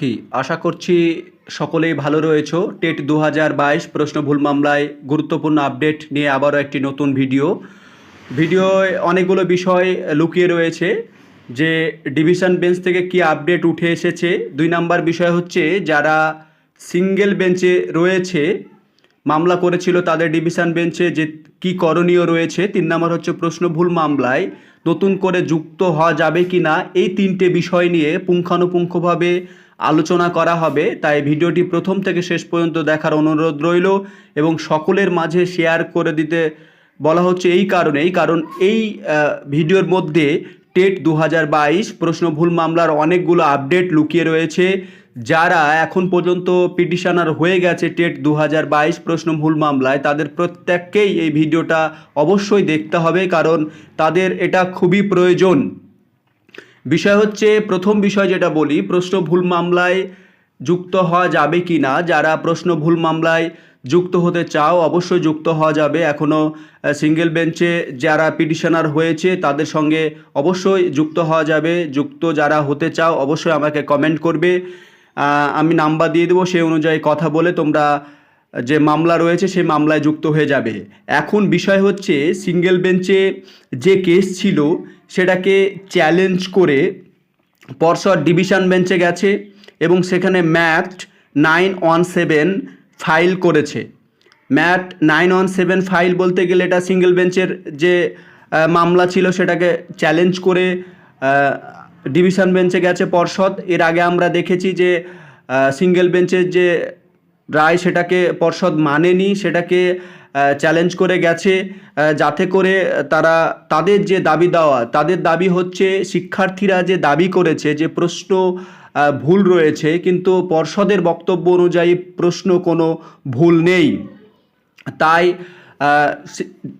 পরীক্ষার্থী আশা করছি সকলেই ভালো রয়েছো। টেট দু হাজার বাইশ প্রশ্ন ভুল মামলায় গুরুত্বপূর্ণ আপডেট নিয়ে আবারও একটি নতুন ভিডিও। ভিডিওয় অনেকগুলো বিষয় লুকিয়ে রয়েছে যে ডিভিশন বেঞ্চ থেকে কি আপডেট উঠে এসেছে। দুই নাম্বার বিষয় হচ্ছে, যারা সিঙ্গেল বেঞ্চে রয়েছে, মামলা করেছিল তাদের ডিভিশন বেঞ্চে যে কি করণীয় রয়েছে। তিন নম্বর হচ্ছে প্রশ্ন ভুল মামলায় নতুন করে যুক্ত হওয়া যাবে কি না এই তিনটে বিষয় নিয়ে পুঙ্খানুপুঙ্খভাবে আলোচনা করা হবে, তাই ভিডিওটি প্রথম থেকে শেষ পর্যন্ত দেখার অনুরোধ রইল এবং সকলের মাঝে শেয়ার করে দিতে বলা হচ্ছে এই কারণেই কারণ এই ভিডিওর মধ্যে টেট দু হাজার বাইশ, প্রশ্ন ভুল মামলার অনেকগুলো আপডেট লুকিয়ে রয়েছে। যারা এখন পর্যন্ত পিটিশনার হয়ে গেছে টেট দু হাজার বাইশ প্রশ্ন ভুল মামলায়, তাদের প্রত্যেককেই এই ভিডিওটা অবশ্যই দেখতে হবে কারণ তাদের এটা খুবই প্রয়োজন। বিষয় হচ্ছে, প্রথম বিষয় যেটা বলি, প্রশ্ন ভুল মামলায় যুক্ত হওয়া যাবে কি না যারা প্রশ্ন ভুল মামলায় যুক্ত হতে চাও, অবশ্যই যুক্ত হওয়া যাবে। এখনও সিঙ্গেল বেঞ্চে যারা পিটিশনার হয়েছে, তাদের সঙ্গে অবশ্যই যুক্ত হওয়া যাবে। যুক্ত যারা হতে চাও, অবশ্যই আমাকে কমেন্ট করবে। আমি নাম্বার দিয়ে দেবো, সেই অনুযায়ী কথা বলে তোমরা যে মামলা রয়েছে সেই মামলায় যুক্ত হয়ে যাবে। এখন বিষয় হচ্ছে সিঙ্গেল বেঞ্চে যে কেস ছিল, সেটাকে চ্যালেঞ্জ করে পরশর ডিভিশন বেঞ্চে গেছে এবং সেখানে MAT nine one seven file করেছে। MAT nine one seven file বলতে গেলে এটা সিঙ্গেল বেঞ্চের যে মামলা ছিল, সেটাকে চ্যালেঞ্জ করে ডিভিশন বেঞ্চে গেছে পর্ষদ। এর আগে আমরা দেখেছি যে সিঙ্গেল বেঞ্চের যে রায় সেটাকে পর্ষদ মানেনি, সেটাকে চ্যালেঞ্জ করে গেছে যাতে করে তারা তাদের যে দাবি দেওয়া, তাদের দাবি হচ্ছে শিক্ষার্থীরা যে দাবি করেছে যে প্রশ্ন ভুল রয়েছে, কিন্তু পর্ষদের বক্তব্য অনুযায়ী প্রশ্ন কোনো ভুল নেই। তাই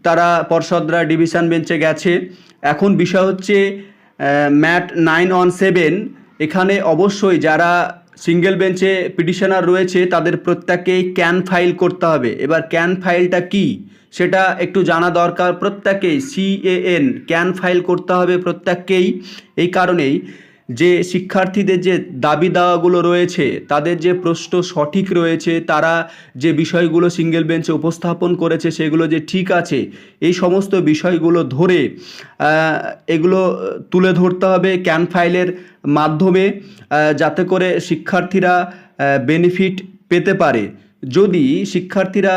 তারা পর্ষদরা ডিভিশন বেঞ্চে গেছে। এখন বিষয় হচ্ছে ম্যাট নাইন অন সেভেন, এখানে অবশ্যই যারা সিঙ্গেল বেঞ্চে পিটিশনার রয়েছে, তাদের প্রত্যেকেই ক্যান ফাইল করতে হবে। এবার ক্যান ফাইলটা কি? সেটা একটু জানা দরকার। প্রত্যেকেই সিএএন ক্যান ফাইল করতে হবে প্রত্যেককেই। এই কারণেই যে শিক্ষার্থীদের যে দাবি দাওয়াগুলো রয়েছে, তাদের যে প্রশ্ন সঠিক রয়েছে, তারা যে বিষয়গুলো সিঙ্গেল বেঞ্চে উপস্থাপন করেছে, সেগুলো যে ঠিক আছে, এই সমস্ত বিষয়গুলো ধরে এগুলো তুলে ধরতে হবে। ক্যান ফাইলের মাধ্যমে যাতে করে শিক্ষার্থীরা বেনিফিট পেতে পারে। যদি শিক্ষার্থীরা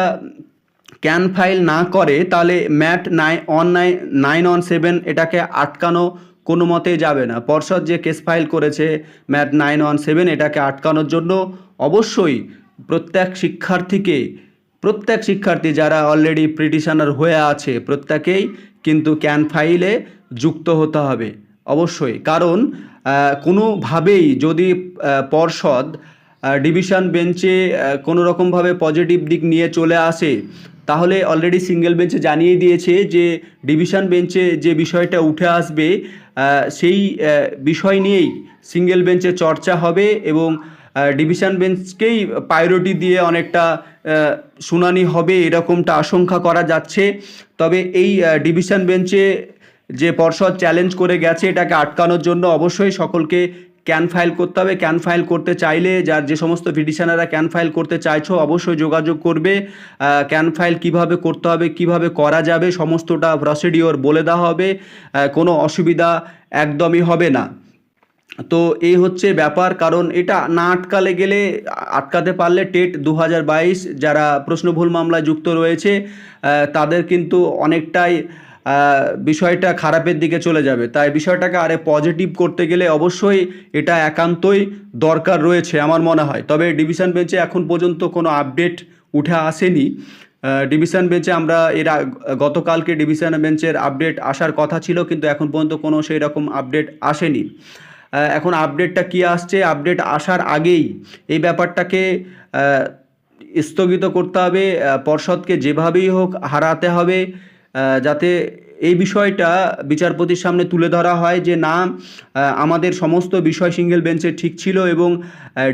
ক্যান ফাইল না করে, তাহলে MAT nine one nine nine one seven এটাকে আটকানো কোনো মতেই যাবে না। পর্ষদ যে কেস ফাইল করেছে ম্যাট নাইন ওয়ান সেভেন এটাকে আটকানোর জন্য অবশ্যই প্রত্যেক শিক্ষার্থীকে, প্রত্যেক শিক্ষার্থী যারা অলরেডি পিটিশনার হয়ে আছে, প্রত্যেকেই কিন্তু ক্যান ফাইলে যুক্ত হতে হবে। অবশ্যই। কারণ কোনোভাবেই যদি পর্ষদ ডিভিশন বেঞ্চে কোনো রকমভাবে পজিটিভ দিক নিয়ে চলে আসে, তাহলে অলরেডি সিঙ্গেল বেঞ্চে জানিয়ে দিয়েছে যে ডিভিশন বেঞ্চে যে বিষয়টা উঠে আসবে সেই বিষয় নিয়েই সিঙ্গেল বেঞ্চে চর্চা হবে এবং ডিভিশন বেঞ্চকেই প্রায়োরিটি দিয়ে অনেকটা শুনানি হবে এরকমটা আশঙ্কা করা যাচ্ছে। তবে এই ডিভিশন বেঞ্চে যে পর্ষদ চ্যালেঞ্জ করে গেছে এটাকে আটকানোর জন্য অবশ্যই সকলকে ক্যান ফাইল করতে হবে। ক্যান ফাইল করতে চাইলে যার যে সমস্ত পিটিশনাররা ক্যান ফাইল করতে চাইছো অবশ্যই যোগাযোগ করবে। ক্যান ফাইল কীভাবে করতে হবে, কীভাবে করা যাবে সমস্তটা প্রসিডিওর বলে দেওয়া হবে। কোনো অসুবিধা একদমই হবে না। তো এই হচ্ছে ব্যাপার, কারণ এটা না আটকালে গেলে আটকাতে পারলে টেট দু হাজার বাইশ যারা প্রশ্ন ভুল মামলায় যুক্ত রয়েছে তাদের কিন্তু অনেকটাই বিষয়টা খারাপের দিকে চলে যাবে। তাই বিষয়টাকে আরে পজিটিভ করতে গেলে অবশ্যই এটা একান্তই দরকার রয়েছে আমার মনে হয়। তবে ডিভিশন বেঞ্চে এখন পর্যন্ত কোনো আপডেট উঠে আসেনি। ডিভিশন বেঞ্চে আমরা এর গতকালকে ডিভিশন বেঞ্চের আপডেট আসার কথা ছিল, কিন্তু এখন পর্যন্ত কোনো সেই রকম আপডেট আসেনি। এখন আপডেটটা কি আসছে? আপডেট আসার আগেই এই ব্যাপারটাকে স্থগিত করতে হবে। পর্ষদকে যেভাবেই হোক হারাতে হবে। যাতে এই বিষয়টা বিচারপতির সামনে তুলে ধরা হয় যে না আমাদের সমস্ত বিষয় সিঙ্গেল বেঞ্চে ঠিক ছিল এবং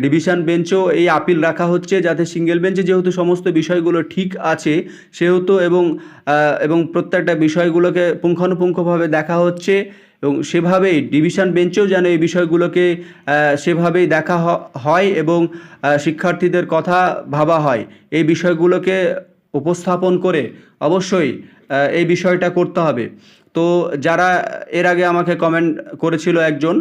ডিভিশন বেঞ্চও এই আপিল রাখা হচ্ছে যাতে সিঙ্গেল বেঞ্চে যেহেতু সমস্ত বিষয়গুলো ঠিক আছে, সেহেতু এবং এবং প্রত্যেকটা বিষয়গুলোকে পুঙ্খানুপুঙ্খভাবে দেখা হচ্ছে এবং সেভাবেই ডিভিশন বেঞ্চেও যেন এই বিষয়গুলোকে সেভাবেই দেখা হয় এবং শিক্ষার্থীদের কথা ভাবা হয়। এই বিষয়গুলোকে উপস্থাপন করে অবশ্যই এই বিষয়টা করতে হবে। তো যারা এর আগে আমাকে কমেন্ট করেছিল একজন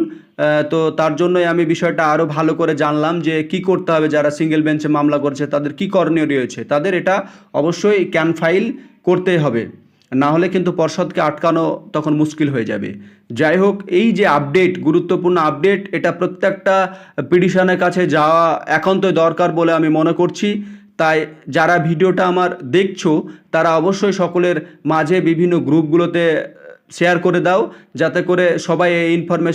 তো তার জন্যই আমি বিষয়টা আরও ভালো করে জানলাম যে কি করতে হবে যারা সিঙ্গেল বেঞ্চে মামলা করছে, তাদের কি করণীয় রয়েছে। তাদের এটা অবশ্যই ক্যান ফাইল করতেই হবে। না হলে কিন্তু পর্ষদকে আটকানো তখন মুশকিল হয়ে যাবে। যাই হোক, এই যে আপডেট গুরুত্বপূর্ণ আপডেট এটা প্রত্যেকটা পিটিশনের কাছে যাওয়া একান্তই দরকার বলে আমি মনে করছি। তাই যারা ভিডিওটা আমার দেখছ, তারা অবশ্যই সকলের মাঝে বিভিন্ন গ্রুপগুলোতে শেয়ার করে দাও, যাতে করে সবাই এই ইনফরমেশন